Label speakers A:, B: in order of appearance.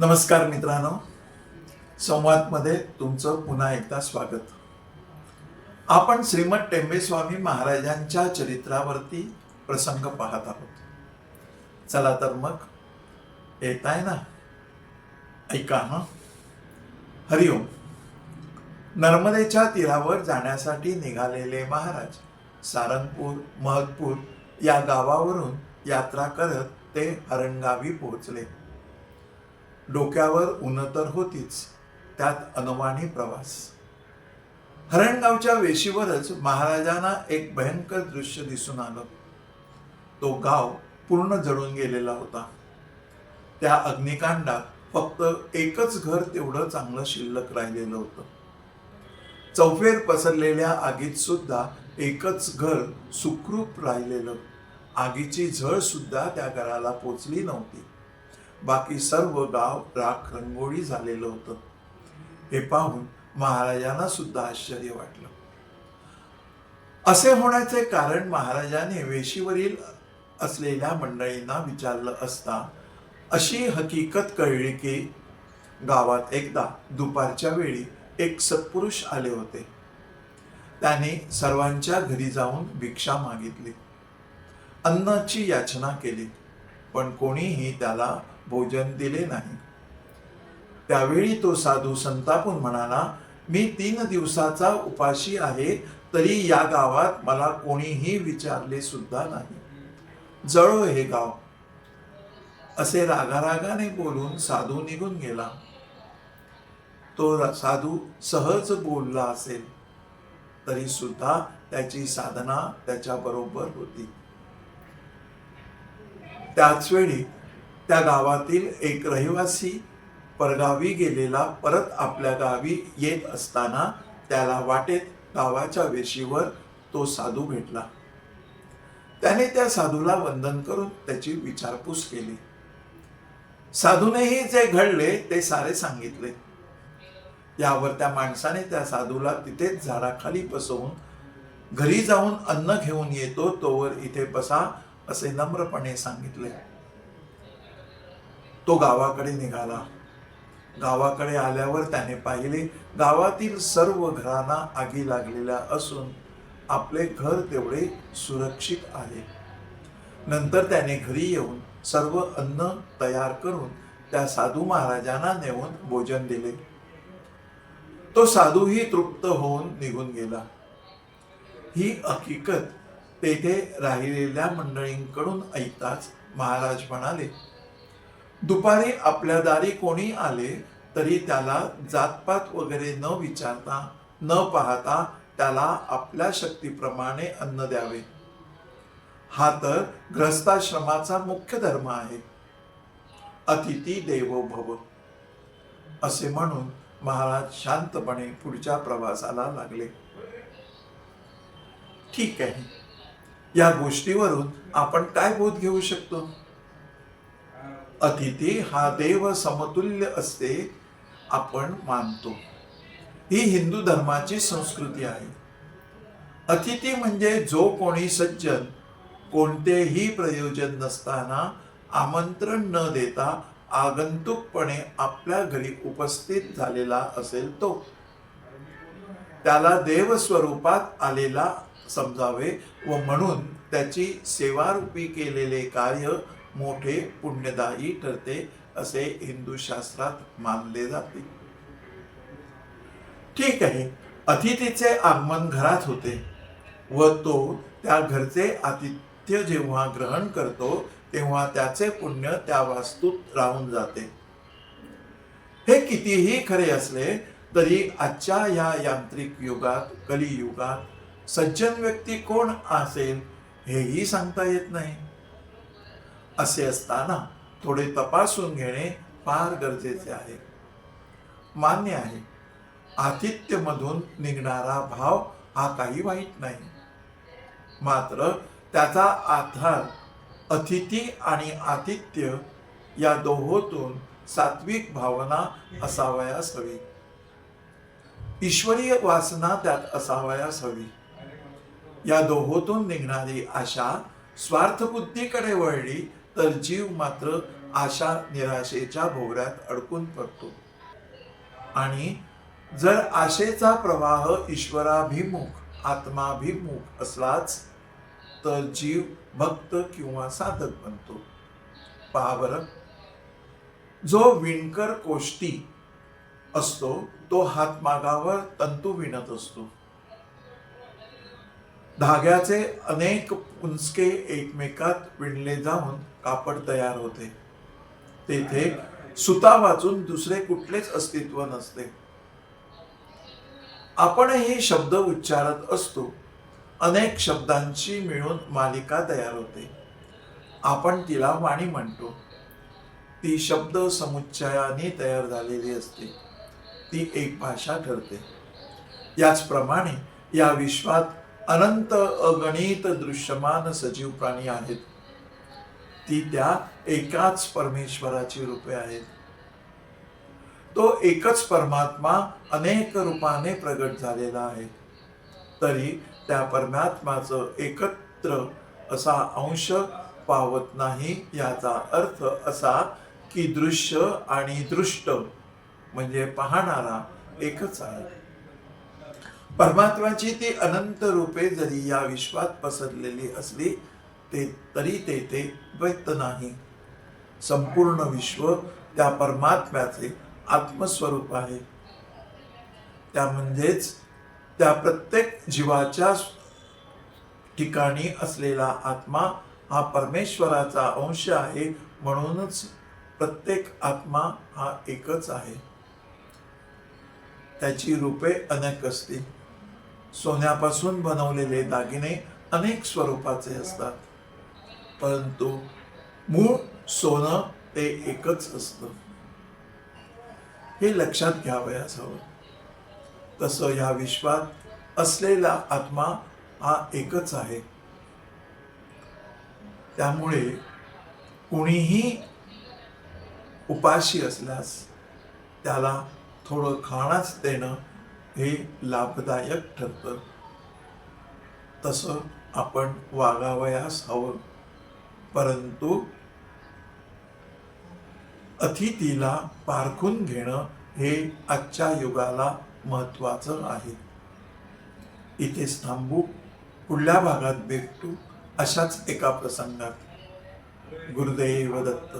A: नमस्कार मित्रांनो. संवादमध्ये तुमचं पुन्हा एकदा स्वागत. आपण श्रीमद टेंबेस्वामी महाराजांच्या चरित्रावरती प्रसंग पाहत आहोत. चला तर मग येत आहे ना? ऐका हा. हरिओम नर्मदेच्या तीरावर जाण्यासाठी निघालेले महाराज सारंगपूर महदपूर या गावावरून यात्रा करत ते हरणगावी पोहोचले. डोक्यावर उन तर होतीच. त्यात अनवाणी प्रवास. हरणगावच्या वेशीवरच महाराजांना एक भयंकर दृश्य दिसून आलं. तो गाव पूर्ण जळून गेलेला होता. त्या अग्निकांडात फक्त एकच घर तेवढं चांगलं शिल्लक राहिलेलं होतं. चौफेर पसरलेल्या आगीत सुद्धा एकच घर सुखरूप राहिलेलं. आगीची झळ सुद्धा त्या घराला पोचली नव्हती. बाकी सर्व गाव राख रंगोळी झालेलं होतं. हे पाहून महाराजांना सुद्धा आश्चर्य वाटलं. असे होण्याचे कारण महाराजाने वेशीवरील असलेल्या मंडळींना विचारलं असता अशी हकीकत कळली की गावात एकदा दुपारच्या वेळी एक सत्पुरुष आले होते. त्याने सर्वांच्या घरी जाऊन भिक्षा मागितली. अन्नाची याचना केली पण कोणीही त्याला भोजन दिले नाही. त्यावेळी तो साधू संतापून म्हणाला मी तीन दिवसाचा उपाशी आहे तरी या गावात मला कोणीही विचारले सुद्धा नाही. जळो हे गाव. असे रागारागाने बोलून साधू निघून गेला. तो साधू सहज बोलला असेल तरी सुद्धा त्याची साधना त्याच्या बरोबर होती. त्याच वेळी त्या गावातील एक रहिवासी परगावी गेलेला परत आपल्या गावी येत असताना त्याला वाटेत गावाच्या वेशीवर तो साधू भेटला. त्याने त्या साधूला वंदन करून त्याची विचारपूस केली. साधूनेही जे घडले ते सारे सांगितले. यावर त्या माणसाने त्या साधूला तिथेच झाडाखाली बसवून घरी जाऊन अन्न घेऊन येतो तोवर इथे बसा असे नम्रपणे सांगितले. तो गावाकडे निघाला. गावाकडे आल्यावर त्याने पाहिले गावातील सर्व घरांना आगी लागलेल्या असून आपले घर तेवढे सुरक्षित आहे. नंतर त्याने घरी येऊन सर्व अन्न तयार करून त्या साधू महाराजांना नेऊन भोजन दिले. तो साधूही तृप्त होऊन निघून गेला. ही हकीकत तेथे राहिलेल्या मंडळींकडून ऐकताच महाराज म्हणाले दुपारी आपल्या दारी कोणी आले तरी त्याला जातपात वगैरे न विचारता न पाहता त्याला आपल्या शक्तीप्रमाणे अन्न द्यावे. हा तर ग्रस्ताश्रमाचा मुख्य धर्म आहे. अतिथी देवो भव. असे म्हणून महाराज शांतपणे पुढच्या प्रवासाला लागले. ठीक आहे. या गोष्टीवरून आपण काय बोध घेऊ शकतो? अतिथी हा देव समतुल्य असते आपण मानतो. ही हिंदू धर्माची संस्कृती आहे. अतिथी म्हणजे जो कोणी सज्जन कोणतेही प्रयोजन नसताना आमंत्रण न देता आगंतुकपणे आपल्या घरी उपस्थित झालेला असेल तो. त्याला देव स्वरूपात आलेला समजावे व म्हणून त्याची सेवारूपी केलेले कार्य मोठे पुण्यदायी ठरते असे हिंदू शास्त्रात मानले जाते. ठीक आहे अतिथीचे आगमन घरात होते व तो त्या घरचे आतिथ्य जेव्हा ग्रहण करतो तेव्हा त्याचे पुण्य त्या वास्तूत राहून जाते. हे कितीही खरे असले तरी आजच्या या यांत्रिक युगात कलियुगात सज्जन व्यक्ती कोण असेल हेही सांगता येत नाही. असे असताना थोडे तपासून घेणे फार गरजेचे आहे. मान्य आहे आतिथ्यमधून निघणारा भाव हा काही वाईट नाही. मात्र त्याचा आधार अतिथी आणि आतिथ्य या दोहोतून सात्विक भावना असावयास हवी. ईश्वरीय वासना त्यात असावयास हवी. या दोहोतून निघणारी आशा स्वार्थबुद्धीकडे वळली तर जीव मात्र आशा निराशेच्या भोवऱ्यात अडकून पडतो. आणि जर आशेचा प्रवाह ईश्वराभिमुख आत्माभिमुख असलाच तर जीव भक्त किंवा साधक बनतो. पहा बरं. जो विणकर कोष्टी असतो तो हातमागावर तंतू विणत असतो. धाग्याचे अनेक पुंजके एकमेकात विणले जाऊन कापड तयार होते. तेथे सुता वाचून दुसरे कुठलेच अस्तित्व नसते. आपण हे शब्द उच्चारत असतो. अनेक शब्दांची मिळून मालिका तयार होते. आपण तिला वाणी म्हणतो. ती शब्द समुच्चयाने तयार झालेली असते. ती एक भाषा ठरते. याचप्रमाणे या विश्वात अनंत अगणित दृश्यमान सजीव प्राणी आहेत. ती त्या एकाच परमेश्वराची रूपे आहेत. तो एकच परमात्मा अनेक रूपाने प्रगट झालेला आहे. तरी त्या परमात्माचं एकत्र असा अंश पावत नाही याचा अर्थ असा की दृश्य आणि दृष्ट म्हणजे पाहणारा एकच आहे. परमात्म्याची ती अनंत रूपे जरी या विश्वात पसरलेली असली ते तरी तेथे द्वैत नाही. संपूर्ण विश्व त्या परमात्म्याचे आत्मस्वरूप आहे. त्या म्हणजेच त्या प्रत्येक जीवाच्या ठिकाणी असलेला आत्मा हा परमेश्वराचा अंश आहे म्हणूनच प्रत्येक आत्मा हा एकच आहे. त्याची रूपे अनेक असतील. सोन्यापासून बनवलेले दागिने अनेक स्वरूपाचे असतात. परंतु मूळ सोनं ते एकच असतं. हे लक्षात घ्यावयास हवं तसं या विश्वात असलेला आत्मा हा एकच आहे. त्यामुळे कुणीही उपाशी असल्यास त्याला थोडं खाणच देणं हे लाभदायक ठरतं. तसं आपण वागावयास हवं. परंतु अतिथीला पारखून घेणं हे आजच्या युगाला महत्वाचं आहे. इथेच थांबू पुढल्या भागात भेटू अशाच एका प्रसंगात. गुरुदेव दत्त.